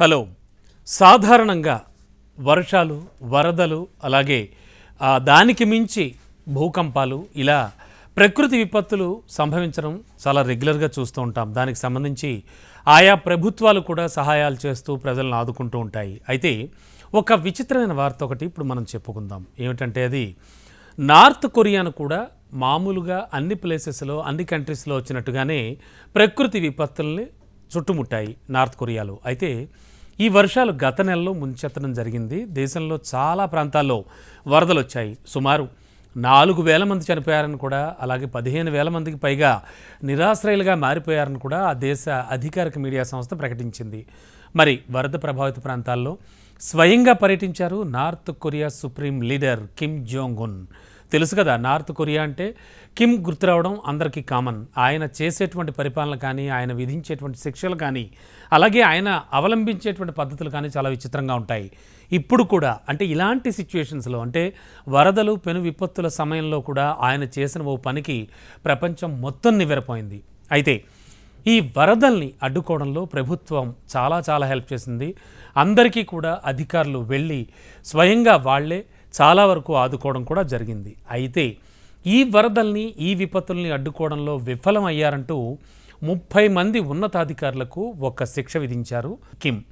Hello. సాధారణంగా వర్షాలు వరదలు అలాగే దానికి మించి భూకంపాలు ఇలా ప్రకృతి విపత్తులు సంభవించడం చాలా రెగ్యులర్గా చూస్తూ ఉంటాం. దానికి సంబంధించి ఆయా ప్రభుత్వాలు కూడా సహాయాలు చేస్తూ ప్రజలను ఆదుకుంటూ ఉంటాయి. అయితే ఒక విచిత్రమైన వార్త ఒకటి ఇప్పుడు మనం చెప్పుకుందాం. ఏమిటంటే అది నార్త్ కొరియాను కూడా మామూలుగా అన్ని ప్లేసెస్లో అన్ని కంట్రీస్లో వచ్చినట్టుగానే ప్రకృతి విపత్తుల్ని చుట్టుముట్టాయి నార్త్ కొరియాలో. అయితే ఈ వర్షాలు గత నెలలో ముంచెత్తడం జరిగింది. దేశంలో చాలా ప్రాంతాల్లో వరదలు వచ్చాయి సుమారు నాలుగు వేల మంది చనిపోయారని కూడా అలాగే పదిహేను వేల మందికి పైగా నిరాశ్రయులుగా మారిపోయారని కూడా ఆ దేశ అధికారిక మీడియా సంస్థ ప్రకటించింది. మరి వరద ప్రభావిత ప్రాంతాల్లో స్వయంగా పర్యటించారు North Korea supreme leader Kim Jong Un. తెలుసు కదా నార్త్ కొరియా అంటే కిమ్ గుర్తు రావడం అందరికీ కామన్. ఆయన చేసేటువంటి పరిపాలన కానీ ఆయన విధించేటువంటి శిక్షలు కానీ అలాగే ఆయన అవలంబించేటువంటి పద్ధతులు కానీ చాలా విచిత్రంగా ఉంటాయి. ఇప్పుడు కూడా అంటే ఇలాంటి సిచ్యువేషన్స్లో అంటే వరదలు పెను విపత్తుల సమయంలో కూడా ఆయన చేసిన ఓ పనికి ప్రపంచం మొత్తం నివ్వెరపోయింది. అయితే ఈ వరదల్ని అడ్డుకోవడంలో ప్రభుత్వం చాలా చాలా హెల్ప్ చేసింది. అందరికీ కూడా అధికారులు వెళ్ళి స్వయంగా వాళ్ళే చాలా వరకు ఆదుకోవడం కూడా జరిగింది. అయితే ఈ వరదల్ని ఈ విపత్తుల్ని అడ్డుకోవడంలో విఫలమయ్యారంటూ ముప్పై మంది ఉన్నతాధికారులకు ఒక శిక్ష విధించారు కిమ్.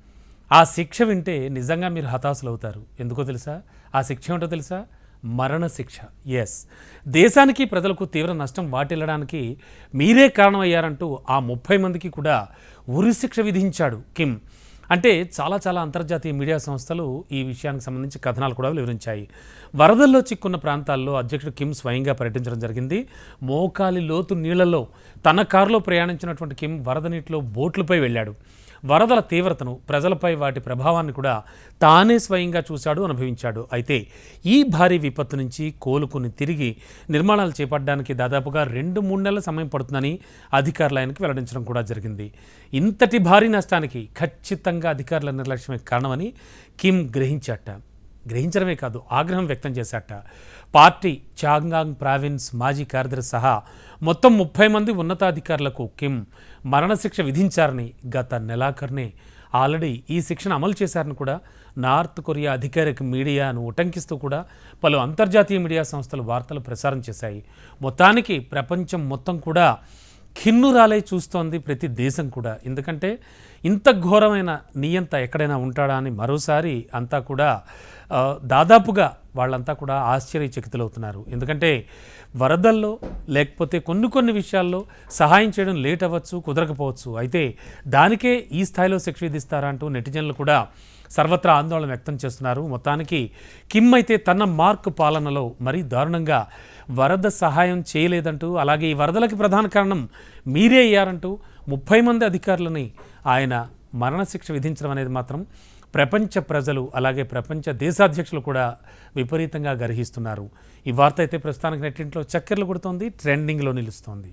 ఆ శిక్ష వింటే నిజంగా మీరు హతాశులు అవుతారు ఎందుకో తెలుసా? ఆ శిక్ష ఏమిటో తెలుసా? మరణ శిక్ష. ఎస్ దేశానికి ప్రజలకు తీవ్ర నష్టం వాటిల్లడానికి మీరే కారణమయ్యారంటూ ఆ ముప్పై మందికి కూడా ఉరి శిక్ష విధించాడు కిమ్. అంటే చాలా చాలా అంతర్జాతీయ మీడియా సంస్థలు ఈ విషయానికి సంబంధించి కథనాలు కూడా వివరించాయి. వరదల్లో చిక్కున్న ప్రాంతాల్లో అధ్యక్షుడు కిమ్ స్వయంగా పర్యటించడం జరిగింది. మోకాలి లోతు నీళ్ళలో తన కారులో ప్రయాణించినటువంటి కిమ్ వరద నీటిలో బోట్లపై వెళ్ళాడు. వరదల తీవ్రతను ప్రజలపై వాటి ప్రభావాన్ని కూడా తానే స్వయంగా చూశాడు అనుభవించాడు. అయితే ఈ భారీ విపత్తు నుంచి కోలుకుని తిరిగి నిర్మాణాలు చేపట్టడానికి దాదాపుగా రెండు మూడు నెలల సమయం పడుతుందని అధికారులు ఆయనకు వెల్లడించడం కూడా జరిగింది. ఇంతటి భారీ నష్టానికి ఖచ్చితంగా అధికారుల నిర్లక్ష్యమే కారణమని కిమ్ గ్రహించాట. గ్రహించడమే కాదు ఆగ్రహం వ్యక్తం చేశాట పార్టీ చాంగాంగ్ ప్రావిన్స్ మాజీ కార్యదర్శి సహా మొత్తం ముప్పై మంది ఉన్నతాధికారులకు కిమ్ మరణశిక్ష విధించారని గత నెలాఖరునే ఆల్రెడీ ఈ శిక్షను అమలు చేశారని కూడా నార్త్ కొరియా అధికారిక మీడియాను ఉటంకిస్తూ కూడా పలు అంతర్జాతీయ మీడియా సంస్థలు వార్తలు ప్రసారం చేశాయి. మొత్తానికి ప్రపంచం మొత్తం కూడా ఖిన్నురాలై చూస్తోంది ప్రతి దేశం కూడా. ఎందుకంటే ఇంత ఘోరమైన నియంత ఎక్కడైనా ఉంటాడా అని మరోసారి అంతా కూడా దాదాపుగా వాళ్ళంతా కూడా ఆశ్చర్యచకితులవుతున్నారు. ఎందుకంటే వరదల్లో లేకపోతే కొన్ని కొన్ని విషయాల్లో సహాయం చేయడం లేట్ అవ్వచ్చు కుదరకపోవచ్చు. అయితే దానికే ఈ స్థాయిలో శిక్ష విధిస్తారా అంటూ నెటిజన్లు కూడా సర్వత్రా ఆందోళన వ్యక్తం చేస్తున్నారు. మొత్తానికి కిమ్ అయితే తన మార్క్ పాలనలో మరీ దారుణంగా వరద సహాయం చేయలేదంటూ అలాగే ఈ వరదలకి ప్రధాన కారణం మీరే అయ్యారంటూ ముప్పై మంది అధికారులని ఆయన మరణశిక్ష విధించడం అనేది మాత్రం ప్రపంచ ప్రజలు అలాగే ప్రపంచ దేశాధ్యక్షులు కూడా విపరీతంగా గర్హిస్తున్నారు. ఈ వార్త అయితే ప్రస్తుతానికి నెట్టింట్లో చక్కెర్లు కొడుతోంది ట్రెండింగ్లో నిలుస్తోంది.